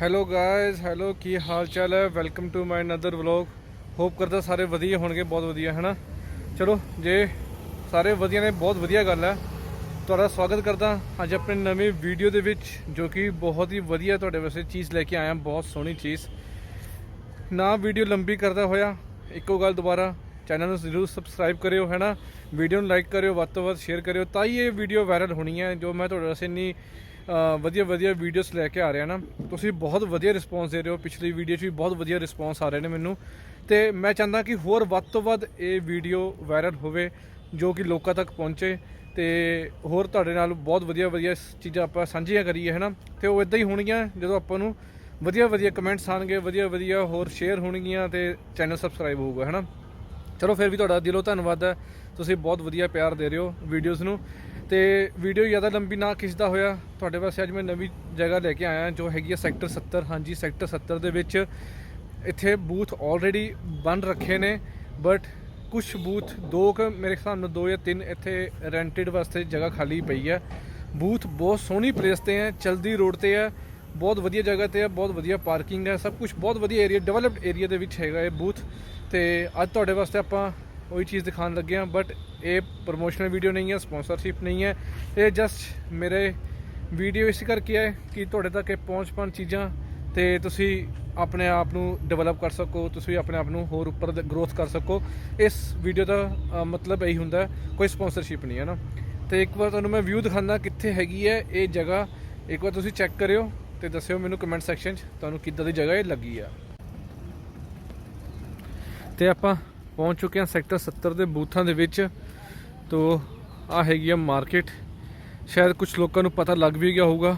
Hello guys hello ਕੀ ਹਾਲ ਚਾਲ ਹੈ? Welcome to my another vlog hope ਕਰਦਾ ਸਾਰੇ ਵਧੀਆ ਹੋਣਗੇ, ਬਹੁਤ ਵਧੀਆ ਹੈ ਨਾ ਚਲੋ, ਜੇ ਸਾਰੇ ਵਧੀਆ ਨੇ, ਬਹੁਤ ਵਧੀਆ ਗੱਲ ਹੈ। ਤੁਹਾਡਾ ਸਵਾਗਤ ਕਰਦਾ ਅੱਜ ਆਪਣੇ ਨਵੀਂ ਵੀਡੀਓ ਦੇ ਵਿੱਚ, ਜੋ ਕਿ ਬਹੁਤ ਹੀ ਵਧੀਆ ਤੁਹਾਡੇ ਵਾਸਤੇ ਚੀਜ਼ ਲੈ ਕੇ ਆਇਆ, ਬਹੁਤ ਸੋਹਣੀ ਚੀਜ਼। ਨਾ ਵੀਡੀਓ ਲੰਬੀ ਕਰਦਾ ਹੋਇਆ, ਇੱਕੋ ਗੱਲ ਦੁਬਾਰਾ ਚੈਨਲ ਨੂੰ ਜ਼ਰੂਰ ਸਬਸਕ੍ਰਾਈਬ ਕਰਿਓ ਹੈ ਨਾ ਵੀਡੀਓ ਨੂੰ ਲਾਈਕ ਕਰਿਓ, ਵੱਧ ਤੋਂ ਵੱਧ ਸ਼ੇਅਰ ਕਰਿਓ, ਤਾਂ ਹੀ ਇਹ ਵੀਡੀਓ ਵਾਇਰਲ ਹੋਣੀ ਹੈ, ਜੋ ਮੈਂ ਤੁਹਾਡੇ ਵਾਸਤੇ ਇੰਨੀ ਵਧੀਆ ਵਧੀਆ ਵੀਡੀਓਜ਼ ਲੈ ਕੇ ਆ ਰਿਹਾ ਨਾ। ਤੁਸੀਂ ਬਹੁਤ ਵਧੀਆ ਰਿਸਪੌਂਸ ਦੇ ਰਹੇ ਹੋ। ਪਿਛਲੀ ਵੀਡੀਓ 'ਚ ਵੀ ਬਹੁਤ ਵਧੀਆ ਰਿਸਪੌਂਸ ਆ ਰਹੇ ਨੇ ਮੈਨੂੰ। ਤੇ ਮੈਂ ਚਾਹੁੰਦਾ ਕਿ ਹੋਰ ਵੱਧ ਤੋਂ ਵੱਧ ਇਹ ਵੀਡੀਓ ਵਾਇਰਲ ਹੋਵੇ, ਜੋ ਕਿ ਲੋਕਾਂ ਤੱਕ ਪਹੁੰਚੇ। ਤੇ ਹੋਰ ਤੁਹਾਡੇ ਨਾਲ ਬਹੁਤ ਵਧੀਆ ਵਧੀਆ ਚੀਜ਼ਾਂ ਆਪਾਂ ਸਾਂਝੀਆਂ ਕਰੀਏ ਹੈ ਨਾ ਤੇ ਉਹ ਇਦਾਂ ਹੀ ਹੋਣਗੀਆਂ, ਜਦੋਂ ਆਪਾਂ ਨੂੰ ਵਧੀਆ ਵਧੀਆ ਕਮੈਂਟਸ ਆਣਗੇ ਵਧੀਆ ਵਧੀਆ ਹੋਰ ਸ਼ੇਅਰ ਹੋਣਗੀਆਂ ਤੇ ਚੈਨਲ ਸਬਸਕ੍ਰਾਈਬ ਹੋਊਗਾ ਹੈ ਨਾ ਚਲੋ ਫਿਰ ਵੀ ਤੁਹਾਡਾ ਦਿਲੋਂ ਧੰਨਵਾਦ ਹੈ। ਤੁਸੀਂ ਬਹੁਤ ਵਧੀਆ ਪਿਆਰ ਦੇ ਰਹੇ ਹੋ ਵੀਡੀਓਜ਼ ਨੂੰ। ਤੇ ਵੀਡੀਓ ਜ਼ਿਆਦਾ ਲੰਬੀ ਨਾ ਖਿੱਚਦਾ ਹੋਇਆ, ਤੁਹਾਡੇ ਵਾਸਤੇ ਅੱਜ ਮੈਂ ਨਵੀਂ ਜਗ੍ਹਾ ਲੈ ਕੇ ਆਇਆ, ਜੋ ਹੈਗੀ ਹੈ ਸੈਕਟਰ 70 ਹਾਂਜੀ, ਸੈਕਟਰ 70 ਦੇ ਵਿੱਚ ਇੱਥੇ ਬੂਥ ਆਲਰੇਡੀ ਬਣ ਰੱਖੇ ਨੇ ਬਟ ਕੁਝ ਬੂਥ, ਦੋ ਕੁ ਮੇਰੇ ਹਿਸਾਬ ਨਾਲ ਦੋ ਜਾਂ ਤਿੰਨ ਇੱਥੇ ਰੈਂਟਡ ਵਾਸਤੇ ਜਗ੍ਹਾ ਖਾਲੀ ਪਈ ਹੈ ਬੂਥ ਬਹੁਤ ਸੋਹਣੀ ਪਲੇਸ ਤੇ ਹੈ ਚਲਦੀ ਰੋਡ ਤੇ ਹੈ ਬਹੁਤ ਵਧੀਆ ਜਗ੍ਹਾ ਤੇ ਹੈ ਬਹੁਤ ਵਧੀਆ ਪਾਰਕਿੰਗ ਹੈ ਸਭ ਕੁਝ ਬਹੁਤ ਵਧੀਆ ਏਰੀਆ ਡਿਵੈਲਪਡ ਏਰੀਆ ਦੇ ਵਿੱਚ ਹੈਗਾ ਇਹ ਬੂਥ। ਤੇ ਅੱਜ ਤੁਹਾਡੇ ਵਾਸਤੇ ਆਪਾਂ ਉਹੀ ਚੀਜ਼ ਦਿਖਾਉਣ ਲੱਗੇ ਹਾਂ ਬਟ ਇਹ ਪ੍ਰੋਮੋਸ਼ਨਲ ਵੀਡੀਓ ਨਹੀਂ ਹੈ ਸਪਾਂਸਰਸ਼ਿਪ ਨਹੀਂ ਹੈ। ਇਹ ਜਸਟ ਮੇਰੇ ਵੀਡੀਓ ਇਸ ਕਰਕੇ ਹੈ ਕਿ ਤੁਹਾਡੇ ਤੱਕ ਇਹ ਪਹੁੰਚ ਪਾਉਣ ਚੀਜ਼ਾਂ ਤੇ ਤੁਸੀਂ ਆਪਣੇ ਆਪ ਨੂੰ ਡਿਵੈਲਪ ਕਰ ਸਕੋ, ਤੁਸੀਂ ਆਪਣੇ ਆਪ ਨੂੰ ਹੋਰ ਉੱਪਰ ਗਰੋਥ ਕਰ ਸਕੋ। ਇਸ ਵੀਡੀਓ ਦਾ ਮਤਲਬ ਇਹੀ ਹੁੰਦਾ, ਕੋਈ ਸਪਾਂਸਰਸ਼ਿਪ ਨਹੀਂ ਹੈ ਨਾ। ਤੇ ਇੱਕ ਵਾਰ ਤੁਹਾਨੂੰ ਮੈਂ ਵਿਊ ਦਿਖਾਉਂਦਾ ਕਿੱਥੇ ਹੈਗੀ ਹੈ ਇਹ ਜਗ੍ਹਾ। ਇੱਕ ਵਾਰ ਤੁਸੀਂ ਚੈੱਕ ਕਰਿਓ ਤੇ ਦੱਸਿਓ ਮੈਨੂੰ ਕਮੈਂਟ ਸੈਕਸ਼ਨ 'ਚ ਤੁਹਾਨੂੰ ਕਿੱਦਾਂ ਦੀ ਜਗ੍ਹਾ ਇਹ ਲੱਗੀ ਆ। ਤੇ ਆਪਾਂ ਪਹੁੰਚ ਚੁੱਕੇ ਹਾਂ ਸੈਕਟਰ 70 ਦੇ ਬੂਥਾਂ ਦੇ ਵਿੱਚ। ਤੋ ਆ ਹੈਗੀ ਆ ਮਾਰਕੀਟ। ਸ਼ਾਇਦ ਕੁਝ ਲੋਕਾਂ ਨੂੰ ਪਤਾ ਲੱਗ ਵੀ ਗਿਆ ਹੋਊਗਾ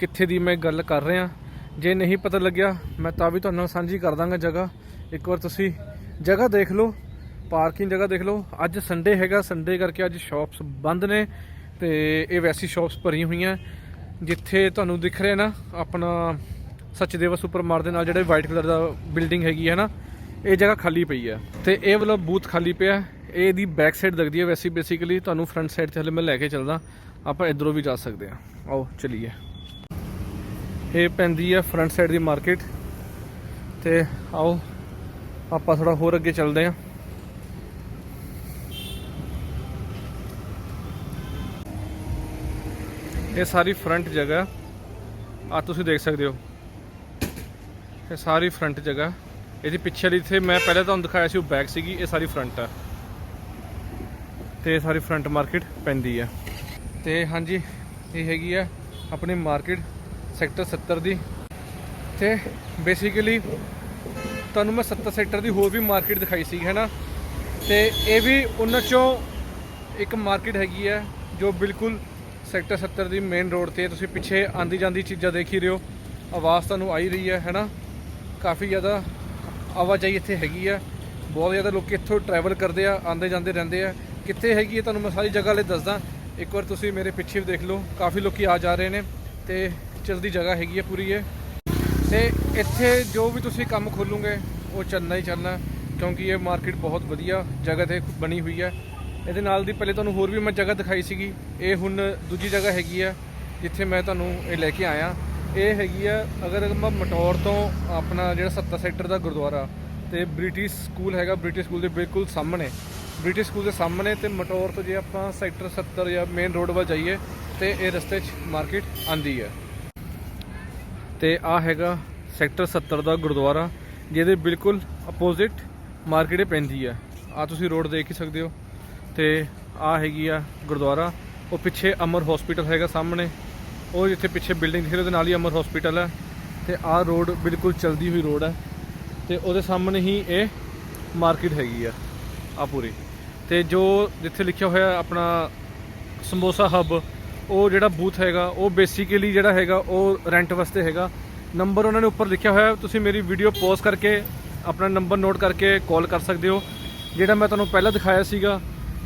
ਕਿੱਥੇ ਦੀ ਮੈਂ ਗੱਲ ਕਰ ਰਿਹਾ। ਜੇ ਨਹੀਂ ਪਤਾ ਲੱਗਿਆ, ਮੈਂ ਤਾਂ ਵੀ ਤੁਹਾਨੂੰ ਸਾਂਝੀ ਕਰ ਦਾਂਗਾ ਜਗ੍ਹਾ। ਇੱਕ ਵਾਰ ਤੁਸੀਂ ਜਗ੍ਹਾ ਦੇਖ ਲਓ, ਪਾਰਕਿੰਗ ਜਗ੍ਹਾ ਦੇਖ ਲਓ। ਅੱਜ ਸੰਡੇ ਹੈਗਾ ਸੰਡੇ ਕਰਕੇ ਅੱਜ ਸ਼ਾਪਸ ਬੰਦ ਨੇ ਤੇ ਇਹ ਵੈਸੀ ਸ਼ਾਪਸ ਭਰੀਆਂ ਹੋਈਆਂ। ਜਿੱਥੇ ਤੁਹਾਨੂੰ ਦਿਖ ਰਿਹਾ ਨਾ, ਆਪਣਾ ਸਚਦੇਵਾ ਸੁਪਰ ਮਾਰਟ ਦੇ ਨਾਲ ਜਿਹੜੇ ਵਾਈਟ ਕਲਰ ਦਾ ਬਿਲਡਿੰਗ ਹੈਗੀ ਹੈ ਨਾ ਇਹ ਜਗ੍ਹਾ ਖਾਲੀ ਪਈ ਹੈ ਤੇ ਇਹ ਵਾਲਾ ਬੂਥ ਖਾਲੀ ਪਿਆ ਇਹ ਇਹਦੀ ਬੈਕ ਸਾਈਡ ਲੱਗਦੀ ਹੈ ਵੈਸੇ ਬੇਸਿਕਲੀ ਤੁਹਾਨੂੰ ਫਰੰਟ ਸਾਈਡ ਤੇ ਹਲੇ ਮੈਂ ਲੈ ਕੇ ਚੱਲਦਾ। ਆਪਾਂ ਇਧਰੋਂ ਵੀ ਜਾ ਸਕਦੇ ਹਾਂ। ਆਓ, ਚਲੀਏ। ਇਹ ਪੈਂਦੀ ਹੈ ਫਰੰਟ ਸਾਈਡ ਦੀ ਮਾਰਕੀਟ ਤੇ ਆਓ, ਆਪਾਂ ਥੋੜਾ ਹੋਰ ਅੱਗੇ ਚੱਲਦੇ ਹਾਂ। ਇਹ ਸਾਰੀ ਫਰੰਟ ਜਗ੍ਹਾ। ਆ ਤੁਸੀਂ ਦੇਖ ਸਕਦੇ ਹੋ। ਇਹ ਸਾਰੀ ਫਰੰਟ ਜਗ੍ਹਾ। ਇਹਦੀ ਪਿੱਛੇ ਵਾਲੀ ਇੱਥੇ ਮੈਂ ਪਹਿਲਾਂ ਤੁਹਾਨੂੰ ਦਿਖਾਇਆ ਸੀ, ਉਹ ਬੈਕ ਸੀਗੀ, ਇਹ ਸਾਰੀ ਫਰੰਟ ਆ। ਤੇ ਸਾਰੀ ਫਰੰਟ ਮਾਰਕੀਟ ਪੈਂਦੀ ਆ। ਤੇ ਹਾਂਜੀ, ਇਹ ਹੈਗੀ ਆ ਆਪਣੀ ਮਾਰਕੀਟ ਸੈਕਟਰ 70 ਦੀ। ਤੇ ਬੇਸਿਕਲੀ ਤੁਹਾਨੂੰ ਮੈਂ 70 ਸੈਕਟਰ ਦੀ ਹੋਰ ਵੀ ਮਾਰਕੀਟ ਦਿਖਾਈ ਸੀ ਹੈ ਨਾ ਤੇ ਇਹ ਵੀ ਉਹਨਾਂ ਚੋਂ ਇੱਕ ਮਾਰਕੀਟ ਹੈਗੀ ਹੈ ਜੋ ਬਿਲਕੁਲ ਸੈਕਟਰ 70 ਦੀ ਮੇਨ ਰੋਡ ਤੇ ਤੁਸੀਂ ਪਿੱਛੇ ਆਂਦੀ ਜਾਂਦੀ ਚੀਜ਼ਾਂ ਦੇਖ ਹੀ ਰਹੇ ਹੋ, ਆਵਾਜ਼ ਤੁਹਾਨੂੰ ਆਈ ਰਹੀ ਹੈ, ਹੈਨਾ? ਕਾਫੀ ਜ਼ਿਆਦਾ ਆਵਾਜਾਈ ਇੱਥੇ ਹੈਗੀ ਆ। ਬਹੁਤ ਜ਼ਿਆਦਾ ਲੋਕ ਇੱਥੋਂ ਟਰੈਵਲ ਕਰਦੇ ਆ ਆਂਦੇ ਜਾਂਦੇ ਰਹਿੰਦੇ ਆ। ਕਿੱਥੇ ਹੈਗੀ ਹੈ ਤੁਹਾਨੂੰ ਮੈਂ ਸਾਰੀ ਜਗ੍ਹਾ ਲਈ ਦੱਸਦਾ। ਇੱਕ ਵਾਰ ਤੁਸੀਂ ਮੇਰੇ ਪਿੱਛੇ ਵੀ ਦੇਖ ਲਓ। ਕਾਫੀ ਲੋਕੀ ਆ ਜਾ ਰਹੇ ਨੇ ਤੇ ਚਲਦੀ ਜਗ੍ਹਾ ਹੈਗੀ ਹੈ ਪੂਰੀ ਇਹ। ਤੇ ਇੱਥੇ ਜੋ ਵੀ ਤੁਸੀਂ ਕੰਮ ਖੋਲੂਗੇ, ਉਹ ਚੱਲਣਾ ਹੀ ਚੱਲਣਾ ਕਿਉਂਕਿ ਇਹ ਮਾਰਕੀਟ ਬਹੁਤ ਵਧੀਆ ਜਗ੍ਹਾ ਤੇ ਬਣੀ ਹੋਈ ਹੈ ਇਹਦੇ ਨਾਲ ਦੀ ਪਹਿਲੇ ਤੁਹਾਨੂੰ ਹੋਰ ਵੀ ਮੈਂ ਜਗ੍ਹਾ ਦਿਖਾਈ ਸੀਗੀ। ਇਹ ਹੁਣ ਦੂਜੀ ਜਗ੍ਹਾ ਹੈਗੀ ਆ, ਜਿੱਥੇ ਮੈਂ ਤੁਹਾਨੂੰ ਇਹ ਲੈ ਕੇ ਆਇਆ। ਇਹ ਹੈਗੀ ਆ, ਅਗਰ ਮੈਂ ਮਟੌਰ ਤੋਂ ਆਪਣਾ ਜਿਹੜਾ 70 ਸੈਕਟਰ ਦਾ ਗੁਰਦੁਆਰਾ, ਤੇ ਬ੍ਰਿਟਿਸ਼ ਸਕੂਲ ਹੈਗਾ, ਬ੍ਰਿਟਿਸ਼ ਸਕੂਲ ਦੇ ਬਿਲਕੁਲ ਸਾਹਮਣੇ। ਬ੍ਰਿਟਿਸ਼ ਸਕੂਲ ਦੇ ਸਾਹਮਣੇ ਤੇ ਮਟੌਰ ਤੋਂ ਜੇ ਆਪਾਂ ਸੈਕਟਰ 70 ਜਾਂ ਮੇਨ ਰੋਡ ਵੱਲ ਜਾਈਏ, ਤੇ ਇਹ ਰਸਤੇ 'ਚ ਮਾਰਕੀਟ ਆਂਦੀ ਹੈ ਤੇ ਆ ਹੈਗਾ ਸੈਕਟਰ 70 ਦਾ ਗੁਰਦੁਆਰਾ, ਜਿਹਦੇ ਬਿਲਕੁਲ ਆਪੋਜ਼ਿਟ ਮਾਰਕੀਟ ਪੈਂਦੀ ਹੈ ਆ ਤੁਸੀਂ ਰੋਡ ਦੇਖ ਹੀ ਸਕਦੇ ਹੋ। ਤੇ ਆ ਹੈਗੀ ਆ ਗੁਰਦੁਆਰਾ, ਉਹ ਪਿੱਛੇ ਅਮਰ ਹਸਪੀਟਲ ਹੈਗਾ ਸਾਹਮਣੇ। ਉਹ ਜਿੱਥੇ ਪਿੱਛੇ ਬਿਲਡਿੰਗ ਦਿਖ ਰਹੀ ਉਹਦੇ ਨਾਲ ਹੀ ਅਮਰ ਹਸਪੀਟਲ ਹੈ ਤੇ ਆਹ ਰੋਡ ਬਿਲਕੁਲ ਚਲਦੀ ਹੋਈ ਰੋਡ ਹੈ ਤੇ ਉਹਦੇ ਸਾਹਮਣੇ ਹੀ ਇਹ ਮਾਰਕੀਟ ਹੈਗੀ ਆ ਆ ਪੂਰੀ। ਤੇ ਜੋ ਜਿੱਥੇ ਲਿਖਿਆ ਹੋਇਆ ਆਪਣਾ ਸਮੋਸਾ ਹੱਬ ਉਹ ਜਿਹੜਾ ਬੂਥ ਹੈਗਾ, ਉਹ ਬੇਸਿਕਲੀ ਜਿਹੜਾ ਹੈਗਾ, ਉਹ ਰੈਂਟ ਵਾਸਤੇ ਹੈਗਾ। ਨੰਬਰ ਉਹਨਾਂ ਨੇ ਉੱਪਰ ਲਿਖਿਆ ਹੋਇਆ ਤੁਸੀਂ ਮੇਰੀ ਵੀਡੀਓ ਪੌਜ਼ ਕਰਕੇ ਆਪਣਾ ਨੰਬਰ ਨੋਟ ਕਰਕੇ ਕਾਲ ਕਰ ਸਕਦੇ ਹੋ। ਜਿਹੜਾ ਮੈਂ ਤੁਹਾਨੂੰ ਪਹਿਲਾਂ ਦਿਖਾਇਆ ਸੀਗਾ,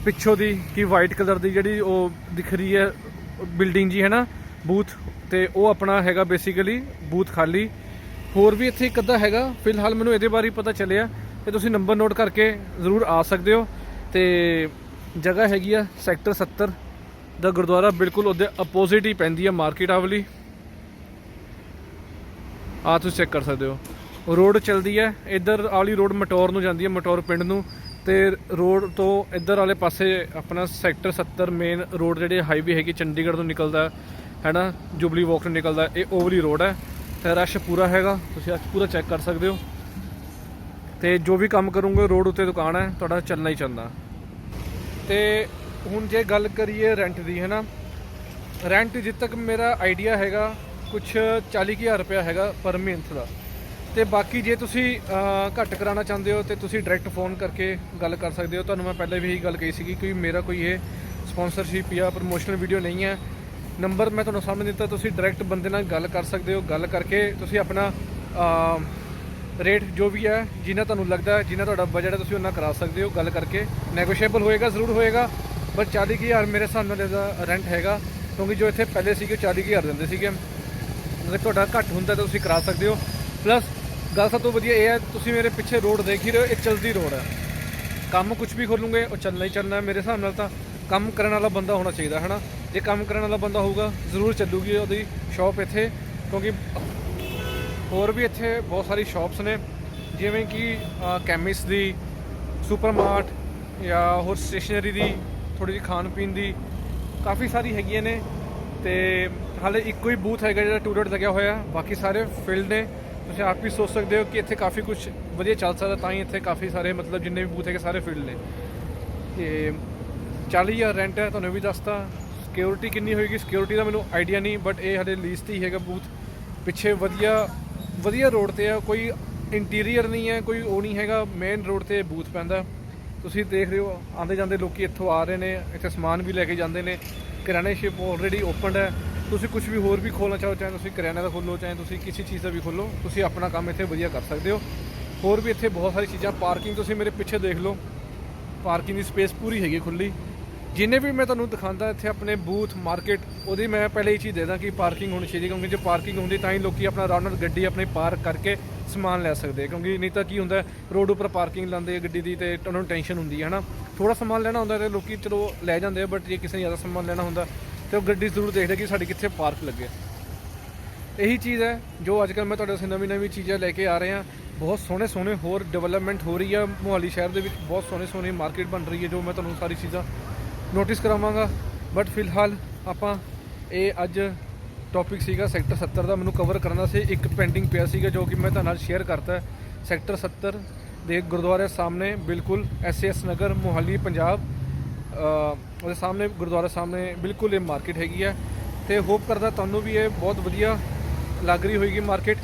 ਪਿੱਛੋਂ ਦੀ, ਕਿ ਵਾਈਟ ਕਲਰ ਦੀ ਜਿਹੜੀ ਉਹ ਦਿਖ ਰਹੀ ਹੈ ਬਿਲਡਿੰਗ ਜੀ, ਹੈ ਨਾ? ਬੂਥ ਤੇ ਉਹ ਆਪਣਾ ਹੈਗਾ ਬੇਸਿਕਲੀ ਬੂਥ ਖਾਲੀ। ਹੋਰ ਵੀ ਇੱਥੇ ਇੱਕ ਅੱਧਾ ਹੈਗਾ। ਫਿਲਹਾਲ ਮੈਨੂੰ ਇਹਦੇ ਬਾਰੇ ਪਤਾ ਚੱਲਿਆ। ਤੇ ਤੁਸੀਂ ਨੰਬਰ ਨੋਟ ਕਰਕੇ ਜ਼ਰੂਰ ਆ ਸਕਦੇ ਹੋ। ਤੇ ਜਗ੍ਹਾ ਹੈਗੀ ਆ ਸੈਕਟਰ 70 ਦਾ ਗੁਰਦੁਆਰਾ। ਬਿਲਕੁਲ ਉਹਦੇ ਆਪੋਜ਼ਿਟ ਹੀ ਪੈਂਦੀ ਆ ਮਾਰਕੀਟ ਆ ਵਾਲੀ। ਆ ਤੁਸੀਂ ਚੈੱਕ ਕਰ ਸਕਦੇ ਹੋ। ਰੋਡ ਚੱਲਦੀ ਹੈ ਇੱਧਰ ਵਾਲੀ ਰੋਡ ਮਟੌਰ ਨੂੰ ਜਾਂਦੀ ਹੈ ਮਟੌਰ ਪਿੰਡ ਨੂੰ। ਤੇ ਰੋਡ ਤੋਂ ਇੱਧਰ ਵਾਲੇ ਪਾਸੇ ਆਪਣਾ ਸੈਕਟਰ 70 ਮੇਨ ਰੋਡ ਜਿਹੜੇ ਹਾਈਵੇ ਹੈਗੀ, ਚੰਡੀਗੜ੍ਹ ਤੋਂ ਨਿਕਲਦਾ। ਹੈ ਨਾ ਜੁਬਲੀ ਵਾਕ ਤੋਂ ਨਿਕਲਦਾ, ਇਹ ਓਵਲੀ ਰੋਡ ਹੈ। ਤੇ ਰਸ਼ ਪੂਰਾ ਹੈਗਾ, ਤੁਸੀਂ ਅੱਜ ਪੂਰਾ ਚੈੱਕ ਕਰ ਸਕਦੇ ਹੋ। ਤੇ ਜੋ ਵੀ ਕੰਮ ਕਰੋਗੇ, ਰੋਡ ਉੱਤੇ ਦੁਕਾਨ ਹੈ, ਤੁਹਾਡਾ ਚੱਲਣਾ ਹੀ ਚੱਲਣਾ। ਤੇ ਹੁਣ ਜੇ ਗੱਲ ਕਰੀਏ ਰੈਂਟ ਦੀ ਹੈ ਨਾ ਰੈਂਟ ਜਿੱਦ ਤੱਕ ਮੇਰਾ ਆਈਡੀਆ ਹੈਗਾ ਕੁਝ 40000 ਰੁਪਇਆ ਹੈਗਾ ਪਰ ਮੰਥ ਦਾ। ਤੇ ਬਾਕੀ ਜੇ ਤੁਸੀਂ ਘੱਟ ਕਰਾਉਣਾ ਚਾਹੁੰਦੇ ਹੋ ਤੇ ਤੁਸੀਂ ਡਾਇਰੈਕਟ ਫੋਨ ਕਰਕੇ ਗੱਲ ਕਰ ਸਕਦੇ ਹੋ। ਤੁਹਾਨੂੰ ਮੈਂ ਪਹਿਲੇ ਵੀ ਇਹੀ ਗੱਲ ਕਹੀ ਸੀਗੀ ਕਿ ਮੇਰਾ ਕੋਈ ਇਹ ਸਪਾਂਸਰਸ਼ਿਪ ਜਾਂ ਪ੍ਰਮੋਸ਼ਨਲ ਵੀਡੀਓ ਨਹੀਂ ਹੈ। ਨੰਬਰ ਮੈਂ ਤੁਹਾਨੂੰ ਸਾਹਮਣੇ ਦਿੱਤਾ, ਤੁਸੀਂ ਡਾਇਰੈਕਟ ਬੰਦੇ ਨਾਲ ਗੱਲ ਕਰ ਸਕਦੇ ਹੋ, ਗੱਲ ਕਰਕੇ ਤੁਸੀਂ ਆਪਣਾ ਰੇਟ ਜੋ ਵੀ ਹੈ, ਜਿੰਨਾ ਤੁਹਾਨੂੰ ਲੱਗਦਾ ਜਿੰਨਾ ਤੁਹਾਡਾ ਬਜਟ ਹੈ, ਤੁਸੀਂ ਉਹਨਾਂ ਕਰਾ ਸਕਦੇ ਹੋ, ਗੱਲ ਕਰਕੇ ਨੈਗੋਸ਼ੀਏਬਲ ਹੋਏਗਾ, ਜ਼ਰੂਰ ਹੋਏਗਾ ਬਟ 40000 ਮੇਰੇ ਹਿਸਾਬ ਨਾਲ ਇਹਦਾ ਰੈਂਟ ਹੈਗਾ, ਕਿਉਂਕਿ ਜੋ ਇੱਥੇ ਪਹਿਲੇ ਸੀਗੇ, ਉਹ 40000 ਦਿੰਦੇ ਸੀਗੇ। ਅਗਰ ਤੁਹਾਡਾ ਘੱਟ ਹੁੰਦਾ ਤਾਂ ਤੁਸੀਂ ਕਰਾ ਸਕਦੇ ਹੋ। ਪਲੱਸ ਗੱਲ ਸਭ ਤੋਂ ਵਧੀਆ ਇਹ ਹੈ, ਤੁਸੀਂ ਮੇਰੇ ਪਿੱਛੇ ਰੋਡ ਦੇਖ ਹੀ ਰਹੇ ਹੋ, ਇਹ ਚਲਦੀ ਰੋਡ ਹੈ। ਕੰਮ ਕੁਝ ਵੀ ਖੋਲੂਗੇ, ਉਹ ਚੱਲਣਾ ਹੀ ਚੱਲਣਾ ਮੇਰੇ ਹਿਸਾਬ ਨਾਲ ਤਾਂ ਕੰਮ ਕਰਨ ਵਾਲਾ ਬੰਦਾ ਹੋਣਾ ਚਾਹੀਦਾ ਹੈ ਨਾ ਜੇ ਕੰਮ ਕਰਨ ਵਾਲਾ ਬੰਦਾ ਹੋਊਗਾ, ਜ਼ਰੂਰ ਚੱਲੂਗੀ ਉਹਦੀ ਸ਼ਾਪ ਇੱਥੇ, ਕਿਉਂਕਿ ਹੋਰ ਵੀ ਇੱਥੇ ਬਹੁਤ ਸਾਰੀ ਸ਼ਾਪਸ ਨੇ, ਜਿਵੇਂ ਕਿ ਕੈਮਿਸ ਦੀ ਸੁਪਰਮਾਰਟ ਜਾਂ ਹੋਰ ਸਟੇਸ਼ਨਰੀ ਦੀ ਥੋੜੀ ਜਿਹੀ ਖਾਣ ਪੀਣ ਦੀ, ਕਾਫੀ ਸਾਰੀ ਹੈਗੀਆਂ ਨੇ, ਤੇ ਹਾਲੇ ਇੱਕੋ ਹੀ ਬੂਥ ਹੈਗਾ ਜਿਹੜਾ ਟੂਰਟ ਲੱਗਿਆ ਹੋਇਆ, ਬਾਕੀ ਸਾਰੇ ਫੀਲਡ ਨੇ, ਤੁਸੀਂ ਆਪ ਵੀ ਸੋਚ ਸਕਦੇ ਹੋ ਕਿ ਇੱਥੇ ਕਾਫੀ ਕੁਝ ਵਧੀਆ ਚੱਲ ਸਕਦਾ, ਤਾਂ ਹੀ ਇੱਥੇ ਕਾਫੀ ਸਾਰੇ ਮਤਲਬ ਜਿੰਨੇ ਵੀ ਬੂਥ ਹੈਗੇ ਸਾਰੇ ਫੀਲਡ ਨੇ। ਤੇ 40000 ਰੈਂਟ ਹੈ, ਤੁਹਾਨੂੰ ਇਹ ਵੀ ਦੱਸਤਾ। ਸਿਕਿਉਰਿਟੀ ਕਿੰਨੀ ਹੋਏਗੀ ਸਿਕਿਉਰਿਟੀ ਦਾ ਮੈਨੂੰ ਆਈਡੀਆ ਨਹੀਂ ਬਟ ਇਹ ਹਲੇ ਲੀਜ਼ ਤੇ ਹੀ ਹੈਗਾ ਬੂਥ ਪਿੱਛੇ ਵਧੀਆ ਵਧੀਆ ਰੋਡ ਤੇ ਆ, ਕੋਈ ਇੰਟੀਰੀਅਰ ਨਹੀਂ ਹੈ, ਕੋਈ ਉਹ ਨਹੀਂ ਹੈਗਾ ਮੇਨ ਰੋਡ ਤੇ ਬੂਥ ਪੈਂਦਾ। ਤੁਸੀਂ ਦੇਖ ਰਹੇ ਹੋ ਆਉਂਦੇ ਜਾਂਦੇ ਲੋਕੀ ਇੱਥੋਂ ਆ ਰਹੇ ਨੇ, ਇੱਥੇ ਸਮਾਨ ਵੀ ਲੈ ਕੇ ਜਾਂਦੇ ਨੇ ਕਿਰਾਣੇ ਸ਼ਿਪ ਆਲਰੇਡੀ ਓਪਨਡ ਹੈ। ਤੁਸੀਂ ਕੁਝ ਵੀ ਹੋਰ ਵੀ ਖੋਲਣਾ ਚਾਹੋ, ਚਾਹੇ ਤੁਸੀਂ ਕਰਿਆਨੇ ਦਾ ਖੋਲੋ, ਚਾਹੇ ਤੁਸੀਂ ਕਿਸੇ ਚੀਜ਼ ਦਾ ਵੀ ਖੋਲੋ, ਤੁਸੀਂ ਆਪਣਾ ਕੰਮ ਇੱਥੇ ਵਧੀਆ ਕਰ ਸਕਦੇ ਹੋ। ਹੋਰ ਵੀ ਇੱਥੇ ਬਹੁਤ ਸਾਰੀ ਚੀਜ਼ਾਂ ਪਾਰਕਿੰਗ ਤੁਸੀਂ ਮੇਰੇ ਪਿੱਛੇ ਦੇਖ ਲਓ। ਪਾਰਕਿੰਗ ਦੀ ਸਪੇਸ ਪੂਰੀ ਹੈਗੀ ਖੁੱਲੀ ਜਿੰਨੇ ਵੀ ਮੈਂ ਤੁਹਾਨੂੰ ਦਿਖਾਉਂਦਾ ਇੱਥੇ ਆਪਣੇ ਬੂਥ, ਮਾਰਕੀਟ, ਉਹਦੀ ਮੈਂ ਪਹਿਲੇ ਹੀ ਚੀਜ਼ ਦੇ ਦਾਂ ਕਿ ਪਾਰਕਿੰਗ ਹੋਣੀ ਚਾਹੀਦੀ, ਕਿਉਂਕਿ ਜੇ ਪਾਰਕਿੰਗ ਹੁੰਦੀ ਤਾਂ ਹੀ ਲੋਕੀ ਆਪਣਾ ਆਰਾਮ ਨਾਲ ਗੱਡੀ ਆਪਣੀ ਪਾਰਕ ਕਰਕੇ ਸਮਾਨ ਲੈ ਸਕਦੇ ਕਿਉਂਕਿ ਨਹੀਂ ਤਾਂ ਕੀ ਹੁੰਦਾ, ਰੋਡ ਉੱਪਰ ਪਾਰਕਿੰਗ ਲਾਉਂਦੇ ਆ ਗੱਡੀ ਦੀ ਤੇ ਉਹਨਾਂ ਨੂੰ ਟੈਨਸ਼ਨ ਹੁੰਦੀ ਹੈ ਹਨਾ। ਥੋੜਾ ਸਮਾਨ ਲੈਣਾ ਹੁੰਦਾ ਤੇ ਲੋਕੀ ਚਲੋ ਲੈ ਜਾਂਦੇ ਆ ਬਟ ਜੇ ਕਿਸੇ ਨੇ ਜ਼ਿਆਦਾ ਸਮਾਨ ਲੈਣਾ ਹੁੰਦਾ ਤੇ ਉਹ ਗੱਡੀ ਜ਼ਰੂਰ ਦੇਖਦੇ ਕਿ ਸਾਡੀ ਕਿੱਥੇ ਪਾਰਕ ਲੱਗੇ। ਇਹੀ ਚੀਜ਼ ਹੈ ਜੋ ਅੱਜ ਕੱਲ੍ਹ ਮੈਂ ਤੁਹਾਡੇ ਵਾਸਤੇ ਨਵੀਂ ਨਵੀਂ ਚੀਜ਼ਾਂ ਲੈ ਕੇ ਆ ਰਹੇ। ਹਾਂ ਬਹੁਤ ਸੋਹਣੇ ਸੋਹਣੇ ਹੋਰ ਡਿਵੈਲਪਮੈਂਟ ਹੋ ਰਹੀ ਹੈ ਮੋਹਾਲੀ ਸ਼ਹਿਰ ਦੇ ਵਿੱਚ, ਬਹੁਤ ਸੋਹਣੇ ਸੋਹਣੇ ਮਾਰਕੀਟ ਬਣ ਰਹੀ ਹੈ ਜੋ ਮੈਂ ਤੁਹਾਨੂੰ ਸਾਰੀ ਚੀਜ਼ਾਂ ਨੋਟਿਸ ਕਰਾਵਾਂਗਾ ਬਟ ਫਿਲਹਾਲ ਆਪਾਂ ਇਹ ਅੱਜ ਟੌਪਿਕ ਸੀਗਾ ਸੈਕਟਰ 70 ਦਾ, ਮੈਨੂੰ ਕਵਰ ਕਰਨਾ ਸੀ। ਇੱਕ ਪੈਂਡਿੰਗ ਪਿਆ ਸੀਗਾ ਜੋ ਕਿ ਮੈਂ ਤੁਹਾਡੇ ਨਾਲ ਸ਼ੇਅਰ ਕਰਤਾ ਸੈਕਟਰ 70 ਦੇ ਗੁਰਦੁਆਰੇ ਸਾਹਮਣੇ ਬਿਲਕੁਲ ਐਸਐਸ ਨਗਰ, ਮੋਹਾਲੀ, ਪੰਜਾਬ ਉਹਦੇ ਸਾਹਮਣੇ, ਗੁਰਦੁਆਰਾ ਸਾਹਮਣੇ ਬਿਲਕੁਲ ਇਹ ਮਾਰਕੀਟ ਹੈਗੀ ਹੈ। ਤੇ ਹੋਪ ਕਰਦਾ ਤੁਹਾਨੂੰ ਵੀ ਇਹ ਬਹੁਤ ਵਧੀਆ ਲੱਗ ਰਹੀ ਹੋਏਗੀ ਮਾਰਕੀਟ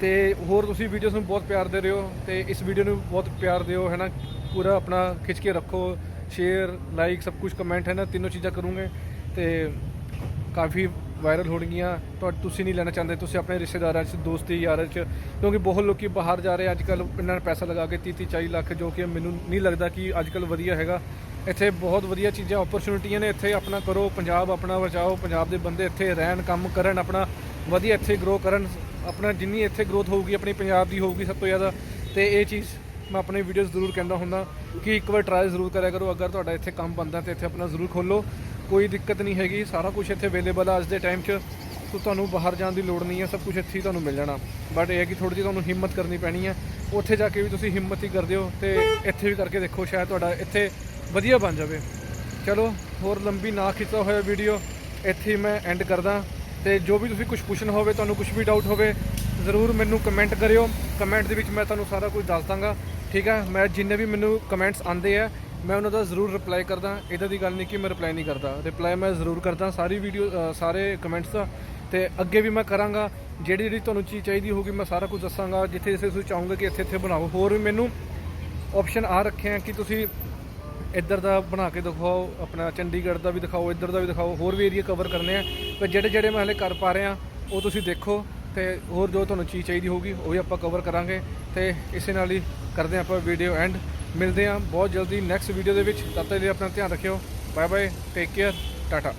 ਤੇ ਹੋਰ ਤੁਸੀਂ ਵੀਡੀਓਜ਼ ਨੂੰ ਬਹੁਤ ਪਿਆਰ ਦੇ ਰਹੇ ਹੋ ਤੇ ਇਸ ਵੀਡੀਓ ਨੂੰ ਬਹੁਤ ਪਿਆਰ ਦਿਓ, ਹੈ ਨਾ? ਪੂਰਾ ਆਪਣਾ ਖਿੱਚ ਕੇ ਰੱਖੋ। ਸ਼ੇਅਰ ਲਾਈਕ ਸਭ ਕੁਝ ਕਮੈਂਟ ਹੈ ਨਾ, ਤਿੰਨੋਂ ਚੀਜ਼ਾਂ ਕਰੂੰਗੇ ਤੇ ਕਾਫੀ ਵਾਇਰਲ ਹੋਣਗੀਆਂ ਤੁਹਾ, ਤੁਸੀਂ ਨਹੀਂ ਲੈਣਾ ਚਾਹੁੰਦੇ, ਤੁਸੀਂ ਆਪਣੇ ਰਿਸ਼ਤੇਦਾਰਾਂ 'ਚ, ਦੋਸਤੀ ਯਾਰਾਂ 'ਚ, ਕਿਉਂਕਿ ਬਹੁਤ ਲੋਕੀ ਬਾਹਰ ਜਾ ਰਹੇ ਅੱਜ ਕੱਲ ਇਹਨਾਂ ਨੇ ਪੈਸਾ ਲਗਾ ਕੇ 30 30 40 ਲੱਖ ਜੋ ਕਿ ਮੈਨੂੰ ਨਹੀਂ ਲੱਗਦਾ ਕਿ ਅੱਜ ਕੱਲ ਵਧੀਆ ਹੈਗਾ। ਇੱਥੇ ਬਹੁਤ ਵਧੀਆ ਚੀਜ਼ਾਂ ਓਪਰਚੁਨਿਟੀਆਂ ਨੇ, ਇੱਥੇ ਆਪਣਾ ਕਰੋ, ਪੰਜਾਬ ਆਪਣਾ ਬਚਾਓ, ਪੰਜਾਬ ਦੇ ਬੰਦੇ ਇੱਥੇ ਰਹਿਣ, ਕੰਮ ਕਰਨ, ਆਪਣਾ ਵਧੀਆ ਇੱਥੇ ਗਰੋ ਕਰਨ, ਆਪਣਾ ਜਿੰਨੀ ਇੱਥੇ ਗਰੋਥ ਹੋਊਗੀ, ਆਪਣੀ ਪੰਜਾਬ ਦੀ ਹੋਊਗੀ ਸਭ ਤੋਂ ਜ਼ਿਆਦਾ। ਤੇ ਇਹ ਚੀਜ਼ ਮੈਂ ਆਪਣੇ ਵੀਡੀਓਜ਼ ਜ਼ਰੂਰ ਕਹਿੰਦਾ ਹੁੰਦਾ ਕਿ ਇੱਕ ਵਾਰ ਟਰਾਈ ਜ਼ਰੂਰ ਕਰਿਆ ਕਰੋ, ਅਗਰ ਤੁਹਾਡਾ ਇੱਥੇ ਕੰਮ ਬੰਦਾ ਤੇ ਇੱਥੇ ਆਪਣਾ ਜ਼ਰੂਰ ਖੋਲੋ ਕੋਈ ਦਿੱਕਤ ਨਹੀਂ ਹੈਗੀ, ਸਾਰਾ ਕੁਝ ਇੱਥੇ ਅਵੇਲੇਬਲ ਆ ਅੱਜ ਦੇ ਟਾਈਮ 'ਚ। ਸੋ ਤੁਹਾਨੂੰ ਬਾਹਰ ਜਾਣ ਦੀ ਲੋੜ ਨਹੀਂ ਹੈ, ਸਭ ਕੁਝ ਇੱਥੇ ਹੀ ਤੁਹਾਨੂੰ ਮਿਲ ਜਾਣਾ। ਬਟ ਇਹ ਹੈ ਕਿ ਥੋੜੀ ਜਿਹੀ ਤੁਹਾਨੂੰ ਹਿੰਮਤ ਕਰਨੀ ਪੈਣੀ ਹੈ। ਉੱਥੇ ਜਾ ਕੇ ਵੀ ਤੁਸੀਂ ਹਿੰਮਤ ਹੀ ਕਰਦੇ ਹੋ ਤੇ ਇੱਥੇ ਵੀ ਕਰਕੇ ਦੇਖੋ, ਸ਼ਾਇਦ ਤੁਹਾਡਾ ਇੱਥੇ ਵਧੀਆ ਬਣ ਜਾਵੇ। ਚਲੋ, ਹੋਰ ਲੰਬੀ ਨਾ ਖਿੱਚਦਾ ਹੋਇਆ ਵੀਡੀਓ ਇੱਥੇ ਹੀ ਮੈਂ ਐਂਡ ਕਰਦਾ। ਤੇ ਜੋ ਵੀ ਤੁਸੀਂ ਕੁਝ ਪੁੱਛਣਾ ਹੋਵੇ, ਤੁਹਾਨੂੰ ਕੁਝ ਵੀ ਡਾਊਟ ਹੋਵੇ, ਜ਼ਰੂਰ ਮੈਨੂੰ ਕਮੈਂਟ ਕਰਿਓ। ਕਮੈਂਟ ਦੇ ਵਿੱਚ ਮੈਂ ਤੁਹਾਨੂੰ ਸਾਰਾ ਕੁਝ ਦੱਸ ਦਾਂਗਾ। ਠੀਕ ਹੈ ਮੈਂ ਜਿੰਨੇ ਵੀ ਮੈਨੂੰ ਕਮੈਂਟਸ ਆਉਂਦੇ ਆ, ਮੈਂ ਉਹਨਾਂ ਦਾ ਜ਼ਰੂਰ ਰਿਪਲਾਈ ਕਰਦਾ। ਇਹਦਾ ਦੀ ਗੱਲ ਨਹੀਂ ਕਿ ਮੈਂ ਰਿਪਲਾਈ ਨਹੀਂ ਕਰਦਾ। ਰਿਪਲਾਈ ਮੈਂ ਜ਼ਰੂਰ ਕਰਦਾ, ਸਾਰੀ ਵੀਡੀਓ ਸਾਰੇ ਕਮੈਂਟਸ ਦਾ। ਤੇ ਅੱਗੇ ਵੀ ਮੈਂ ਕਰਾਂਗਾ। ਜਿਹੜੀ ਜਿਹੜੀ ਤੁਹਾਨੂੰ ਚੀਜ਼ ਚਾਹੀਦੀ ਹੋਊਗੀ, ਮੈਂ ਸਾਰਾ ਕੁਝ ਦੱਸਾਂਗਾ। ਜਿੱਥੇ ਜਿੱਥੇ ਤੁਸੀਂ ਚਾਹੋਗੇ ਕਿ ਇੱਥੇ ਇੱਥੇ ਬਣਾਓ। ਹੋਰ ਵੀ ਮੈਨੂੰ ਆਪਸ਼ਨ ਆ ਰੱਖੇ ਆ ਕਿ ਤੁਸੀਂ ਇੱਧਰ ਦਾ ਬਣਾ ਕੇ ਦਿਖਾਓ, ਆਪਣਾ ਚੰਡੀਗੜ੍ਹ ਦਾ ਵੀ ਦਿਖਾਓ, ਇੱਧਰ ਦਾ ਵੀ ਦਿਖਾਓ। ਹੋਰ ਵੀ ਏਰੀਆ ਕਵਰ ਕਰਨੇ ਆ। ਪਰ ਜਿਹੜੇ ਜਿਹੜੇ ਮੈਂ ਹਲੇ ਕਰ ਪਾ ਰਿਹਾ, ਉਹ ਤੁਸੀਂ ਦੇਖੋ। ਤੇ ਹੋਰ ਜੋ ਤੁਹਾਨੂੰ ਚੀਜ਼ ਚਾਹੀਦੀ ਹੋਊਗੀ, ਉਹ ਵੀ ਆਪਾਂ ਕਵਰ ਕਰਾਂਗੇ। ਤੇ ਇਸੇ ਨਾਲ ਹੀ ਕਰਦੇ ਹਾਂ ਆਪਾਂ ਵੀਡੀਓ ਐਂਡ ਮਿਲਦੇ ਹਾਂ ਬਹੁਤ ਜਲਦੀ ਨੈਕਸਟ ਵੀਡੀਓ ਦੇ ਵਿੱਚ। ਤਦ ਤੱਕ ਲਈ ਆਪਣਾ ਧਿਆਨ ਰੱਖਿਓ। Bye bye take care tata